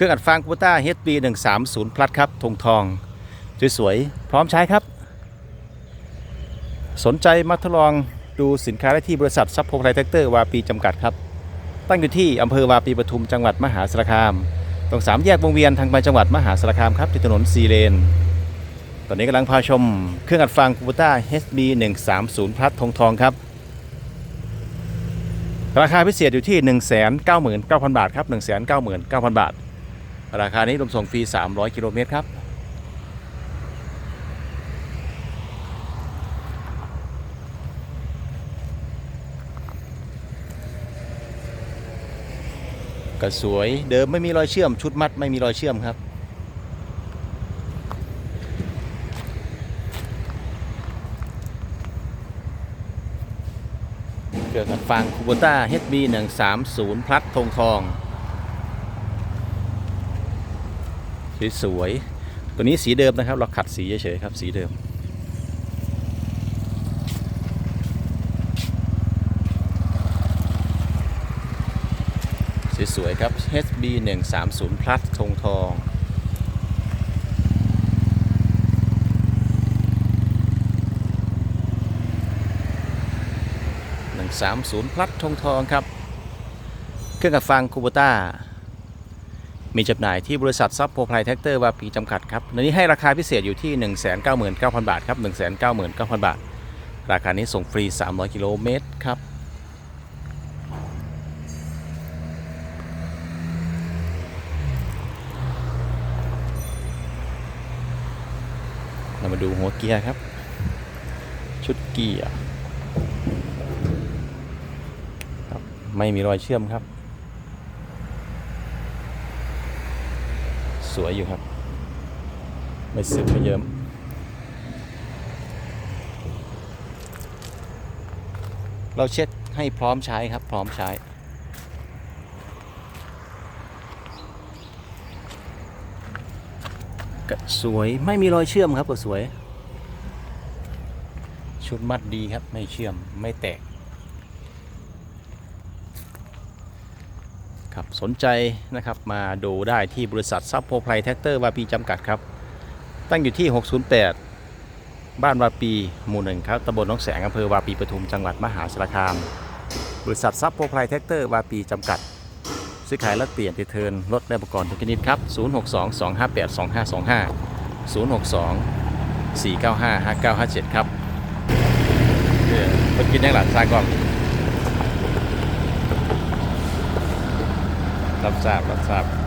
เครื่องอัดฟางคูต้า HB 1 3 0 plus ครับธงทอง สวยๆ พร้อมใช้ครับ สนใจมาทดลองดูสินค้าได้ที่บริษัทซับโพไลแท็กเตอร์วาปีจำกัดครับ ตั้งอยู่ที่อำเภอวาปีปทุมจังหวัดมหาสารคาม ตรงสามแยกวงเวียนทางไปจังหวัดมหาสารคามครับที่ถนนซีเลน ตอนนี้กำลังพาชมเครื่องอัดฟางคูต้า HB 1 3 0 plus ธงทองครับราคาพิเศษอยู่ที่ 199,000 บาทครับ 199,000 บาท ราคานี้รวมส่งฟรี 300 กิโลเมตรครับ ก็สวยเดิมไม่มีรอยเชื่อมชุดมัดไม่มีรอยเชื่อมครับเกี่ยวกับฟางคูโบต้า HB 130พลัดธงทอง สวยๆตัวนี้สีเดิมนะครับ เราขัดสีเฉยๆครับ สีเดิม สวยๆครับ HB 130 plus ธงทอง130 plus ธงทองครับ เครื่องกับฟังคูโบต้า มีจำหน่ายที่บริษัทซับโพไพรแท็กเตอร์วาปีจำกัดครับในนี้ให้ราคาพิเศษอยู่ที่ 199,000 บาทครับ 199,000 บาท ราคานี้ส่งฟรี 300 กิโลเมตรครับเรามาดูหัวเกียร์ครับ ชุดเกียร์ครับไม่มีรอยเชื่อมครับ สวยอยู่ครับ ไม่สึกไม่เยิ้มเราเช็คให้พร้อมใช้ครับ พร้อมใช้ก็สวยไม่มีรอยเชื่อมครับก็สวย ชุดมัดดีครับ ไม่เชื่อมไม่แตก ครับสนใจนะครับมาดูได้ที่บริษัทซับโพไพรแท็กเตอร์วาปีจำกัดครับ ตั้งอยู่ที่ 608 บ้านวาปีหมู่หนึ่งครับตำบลน้องแสงอำเภอวาปีปทุมจังหวัดมหาสารคาม บริษัทซับโพไพรแท็กเตอร์วาปีจำกัด ซื้อขายและเปลี่ยนติเทินรถและอุปกรณ์ทุกชนิดครับ 062 258 2525 062 495 5957 ครับเออเพิ่นกินยังหลังซากล้อง รับทราบรับทราบ